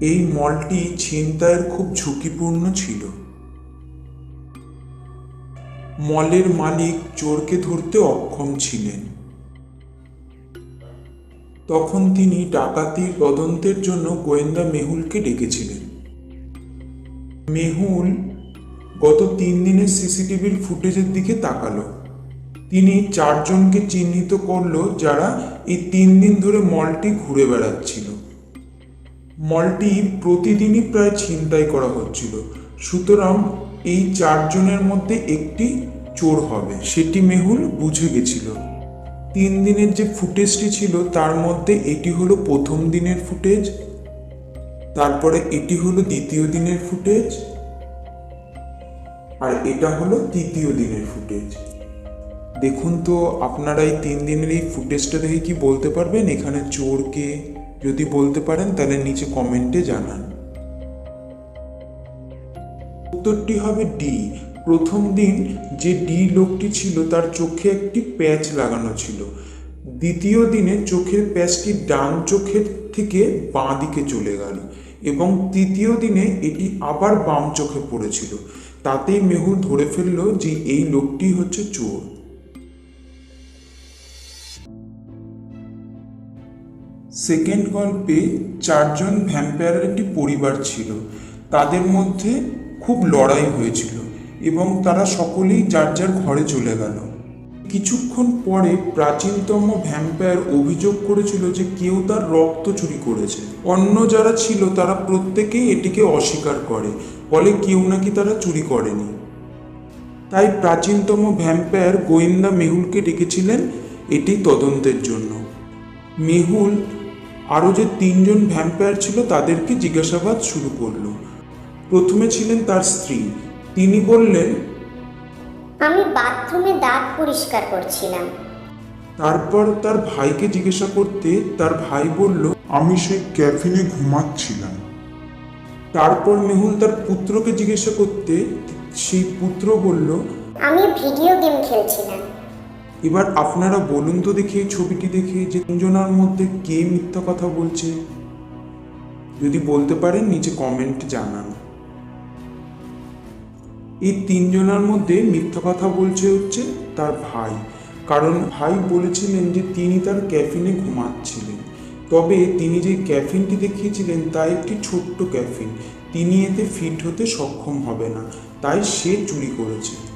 এই মলটি ছিনতাইয়ের খুব ঝুঁকিপূর্ণ ছিল। মলের মালিক চোরকে ধরতে অক্ষম ছিলেন। তখন তিনি ডাকাতির তদন্তের জন্য গোয়েন্দা মেহুলকে ডেকেছিলেন। মেহুল গত তিন দিনের সিসিটিভির ফুটেজের দিকে তাকালো। তিনি চারজনকে চিহ্নিত করল যারা এই তিন দিন ধরে মলটি ঘুরে বেড়াচ্ছিল। মলটি প্রতিদিনই প্রায় ছিনতাই করা হচ্ছিল। সুতরাং এই চারজনের মধ্যে একটি চোর হবে। সেটি মেহুল বুঝে গেছিল। তিন দিনের যে ফুটেজটি ছিল, তার মধ্যে এটি হলো প্রথম দিনের ফুটেজ, তারপরে এটি হলো দ্বিতীয় দিনের ফুটেজ, আর এটা হলো তৃতীয় দিনের ফুটেজ। দেখুন তো, আপনারা এই তিন দিনের এই ফুটেজটা দেখে কি বলতে পারবেন? এখানে চোরকে যদি বলতে পারেন, তাহলে নিচে কমেন্টে জানান। উত্তরটি হবে ডি প্রথম দিন যে ডি লোকটি ছিল, তার চোখে একটি প্যাচ লাগানো ছিল। দ্বিতীয় দিনে চোখের প্যাচটি ডান চোখের থেকে বাঁ দিকে চলে গেল এবং তৃতীয় দিনে এটি আবার বাম চোখে পড়েছিল। তাতেই মেহুল ধরে ফেলল যে এই লোকটি হচ্ছে চোর। সেকেন্ড গল্পে চারজন ভ্যাম্পায়ারের একটি পরিবার ছিল। তাদের মধ্যে খুব লড়াই হয়েছিল এবং তারা সকলেই যার যার ঘরে চলে গেল। কিছুক্ষণ পরে প্রাচীনতম ভ্যাম্পায়ার অভিযোগ করেছিল যে কেউ তার রক্ত চুরি করেছে। অন্য যারা ছিল তারা প্রত্যেকেই এটিকে অস্বীকার করে, বলে কেউ নাকি তারা চুরি করেনি। তাই প্রাচীনতম ভ্যাম্পায়ার গোয়েন্দা মেহুলকে ডেকেছিলেন এটি তদন্তের জন্য। মেহুল আরও যে তিনজন ভ্যাম্পায়ার ছিল তাদেরকে জিজ্ঞাসাবাদ শুরু করল। প্রথমে ছিলেন তার স্ত্রী। তিনি বললেন আমি বাথরুমে দাঁত পরিষ্কার করছিলাম। তারপর তার ভাইকে জিজ্ঞাসা করতে তার ভাই বলল আমি সেই ক্যাফিনে ঘুমাচ্ছিলাম। তারপর মেহুল তার পুত্রকে জিজ্ঞাসা করতে সেই পুত্র বলল আমি ভিডিও গেম খেলছিলাম। এবার আপনারা বলুন তো দেখি এই ছবিটি দেখে যে তিনজনার মধ্যে কে মিথ্যা কথা বলছে। যদি বলতে পারেন, নিচে কমেন্ট জানান। এই তিনজনের মধ্যে মিথ্যা কথা বলছে হচ্ছে তার ভাই। কারণ ভাই বলেছিলেন যে তিনি তার ক্যাফিনে ঘুমাচ্ছিলেন। তবে তিনি যে ক্যাফিনটি দেখিয়েছিলেন, তা একটি ছোট্ট ক্যাফিন তিনি এতে ফিট হতে সক্ষম হবে না। তাই সে চুরি করেছে।